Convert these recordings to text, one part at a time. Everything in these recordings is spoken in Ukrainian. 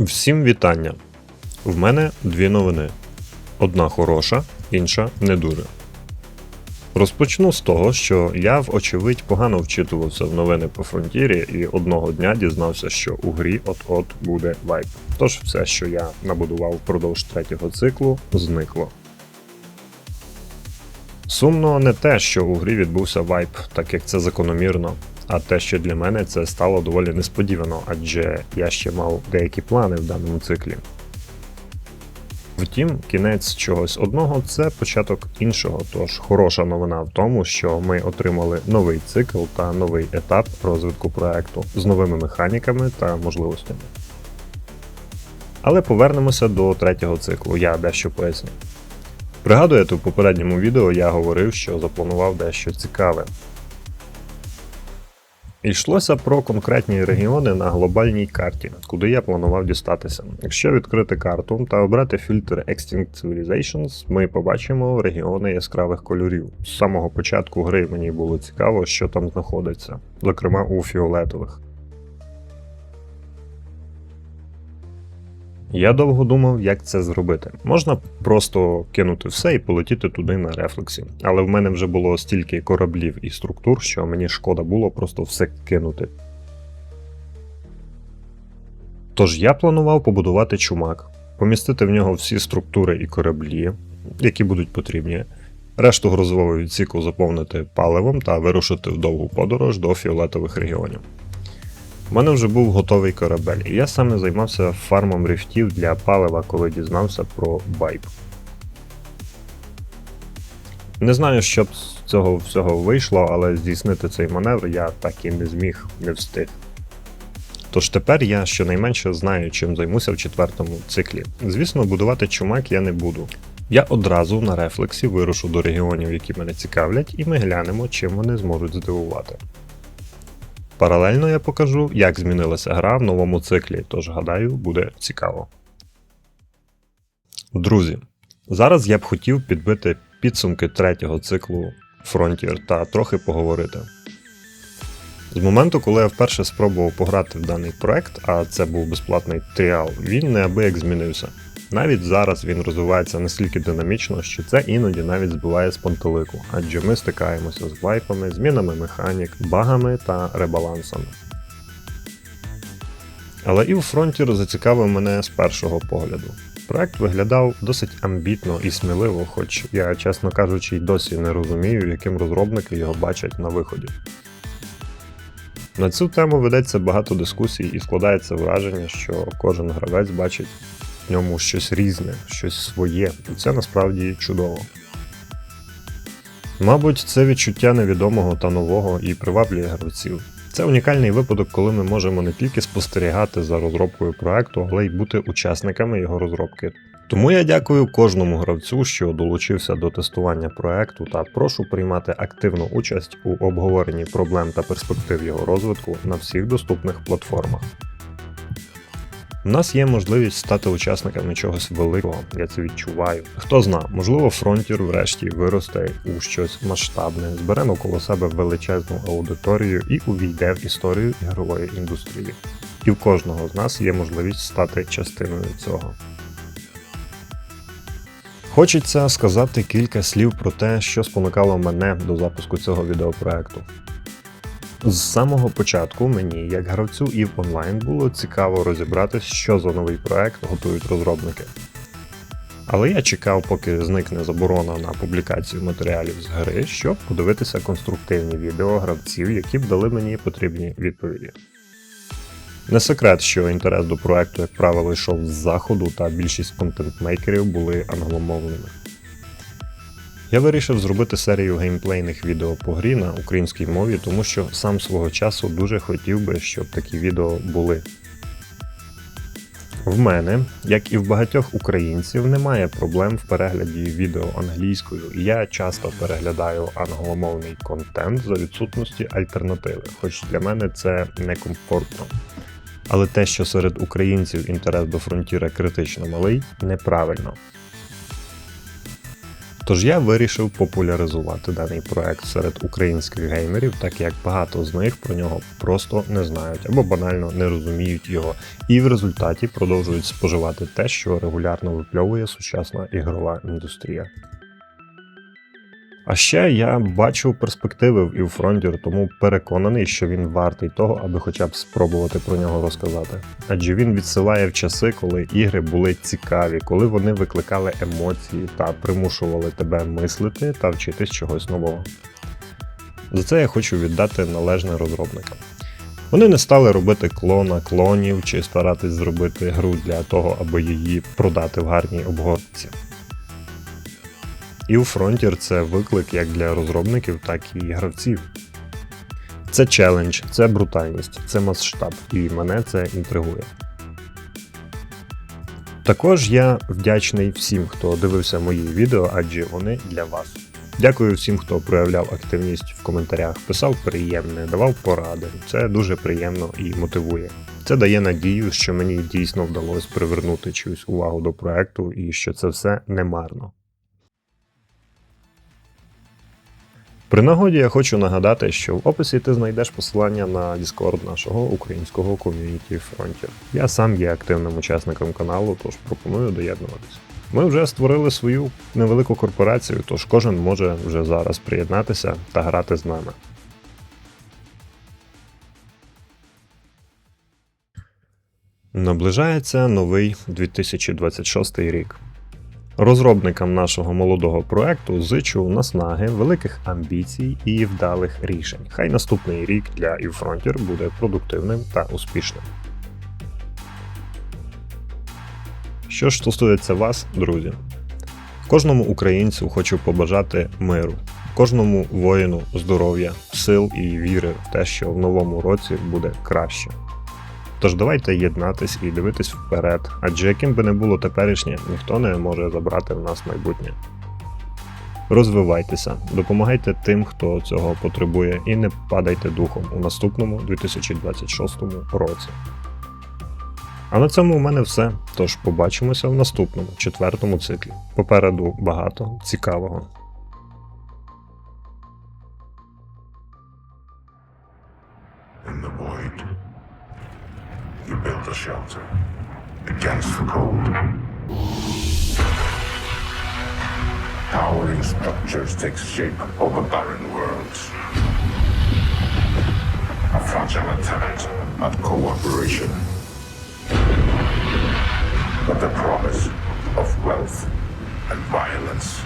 Всім вітання! В мене дві новини. Одна хороша, інша не дуже. Розпочну з того, що я, вочевидь, погано вчитувався в новини по фронтірі і одного дня дізнався, що у грі от-от буде вайп. Тож все, що я набудував впродовж третього циклу, зникло. Сумно не те, що у грі відбувся вайп, так як це закономірно, а те, що для мене це стало доволі несподівано, адже я ще мав деякі плани в даному циклі. Втім, кінець чогось одного це початок іншого. Тож хороша новина в тому, що ми отримали новий цикл та новий етап розвитку проекту з новими механіками та можливостями. Але повернемося до третього циклу, я дещо поясню. Пригадуєте, в попередньому відео я говорив, що запланував дещо цікаве. Йшлося про конкретні регіони на глобальній карті, куди я планував дістатися. Якщо відкрити карту та обрати фільтр Extinct Civilizations, ми побачимо регіони яскравих кольорів. З самого початку гри мені було цікаво, що там знаходиться, зокрема у фіолетових. Я довго думав, як це зробити. Можна просто кинути все і полетіти туди на рефлексі. Але в мене вже було стільки кораблів і структур, що мені шкода було просто все кинути. Тож я планував побудувати чумак, помістити в нього всі структури і кораблі, які будуть потрібні, решту грозового відсіку заповнити паливом та вирушити в довгу подорож до фіолетових регіонів. У мене вже був готовий корабель, і я саме займався фармом рифтів для палива, коли дізнався про байп. Не знаю, що б з цього всього вийшло, але здійснити цей маневр я так і не зміг не встиг. Тож тепер я щонайменше знаю, чим займуся в четвертому циклі. Звісно, будувати чумак я не буду. Я одразу на рефлексі вирушу до регіонів, які мене цікавлять, і ми глянемо, чим вони зможуть здивувати. Паралельно я покажу, як змінилася гра в новому циклі, тож гадаю, буде цікаво. Друзі, зараз я б хотів підбити підсумки третього циклу Frontier та трохи поговорити. З моменту, коли я вперше спробував пограти в даний проект, а це був безплатний тріал, він неабияк змінився. Навіть зараз він розвивається настільки динамічно, що це іноді навіть збиває з пантелику, адже ми стикаємося з вайпами, змінами механік, багами та ребалансами. Але і у Frontier зацікавив мене з першого погляду. Проект виглядав досить амбітно і сміливо, хоч я, чесно кажучи, й досі не розумію, яким розробники його бачать на виході. На цю тему ведеться багато дискусій і складається враження, що кожен гравець бачить ньому щось різне, щось своє, і це насправді чудово. Мабуть, це відчуття невідомого та нового і приваблює гравців. Це унікальний випадок, коли ми можемо не тільки спостерігати за розробкою проекту, але й бути учасниками його розробки. Тому я дякую кожному гравцю, що долучився до тестування проекту, та прошу приймати активну участь у обговоренні проблем та перспектив його розвитку на всіх доступних платформах. У нас є можливість стати учасниками чогось великого, я це відчуваю. Хто зна, можливо, фронтір врешті виросте у щось масштабне, збере навколо себе величезну аудиторію і увійде в історію ігрової індустрії. І в кожного з нас є можливість стати частиною цього. Хочеться сказати кілька слів про те, що спонукало мене до запуску цього відеопроекту. З самого початку мені, як гравцю і в онлайн, було цікаво розібратись, що за новий проект готують розробники. Але я чекав, поки зникне заборона на публікацію матеріалів з гри, щоб подивитися конструктивні відео гравців, які б дали мені потрібні відповіді. Не секрет, що інтерес до проекту, як правило, йшов з заходу, та більшість контентмейкерів були англомовними. Я вирішив зробити серію геймплейних відео по грі на українській мові, тому що сам свого часу дуже хотів би, щоб такі відео були. В мене, як і в багатьох українців, немає проблем в перегляді відео англійською, я часто переглядаю англомовний контент за відсутності альтернативи, хоч для мене це некомфортно. Але те, що серед українців інтерес до фронтіра критично малий, неправильно. Тож я вирішив популяризувати даний проект серед українських геймерів, так як багато з них про нього просто не знають або банально не розуміють його, і в результаті продовжують споживати те, що регулярно випльовує сучасна ігрова індустрія. А ще я бачу перспективи в Івфронтір, тому переконаний, що він вартий того, аби хоча б спробувати про нього розказати. Адже він відсилає в часи, коли ігри були цікаві, коли вони викликали емоції та примушували тебе мислити та вчитись чогось нового. За це я хочу віддати належне розробникам. Вони не стали робити клона клонів чи старатись зробити гру для того, аби її продати в гарній обгортці. І у Frontier це виклик як для розробників, так і гравців. Це челендж, це брутальність, це масштаб, і мене це інтригує. Також я вдячний всім, хто дивився мої відео, адже вони для вас. Дякую всім, хто проявляв активність в коментарях, писав приємне, давав поради. Це дуже приємно і мотивує. Це дає надію, що мені дійсно вдалося привернути чиюсь увагу до проекту і що це все не марно. При нагоді я хочу нагадати, що в описі ти знайдеш посилання на Discord нашого українського ком'юніті Frontier. Я сам є активним учасником каналу, тож пропоную доєднуватися. Ми вже створили свою невелику корпорацію, тож кожен може вже зараз приєднатися та грати з нами. Наближається новий 2026 рік. Розробникам нашого молодого проекту зичу наснаги, великих амбіцій і вдалих рішень. Хай наступний рік для eFrontier буде продуктивним та успішним. Що ж стосується вас, друзі, кожному українцю хочу побажати миру, кожному воїну здоров'я, сил і віри в те, що в новому році буде краще. Тож давайте єднатись і дивитись вперед, адже яким би не було теперішнє, ніхто не може забрати в нас майбутнє. Розвивайтеся, допомагайте тим, хто цього потребує, і не падайте духом у наступному 2026 році. А на цьому у мене все. Тож побачимося в наступному четвертому циклі. Попереду багато цікавого. A shelter against the cold. Towering structures take shape over barren worlds. A fragile attempt at cooperation. But the promise of wealth and violence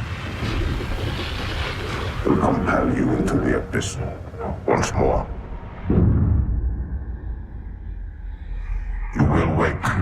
will compel you into the abyss once more. You will wake and remain awake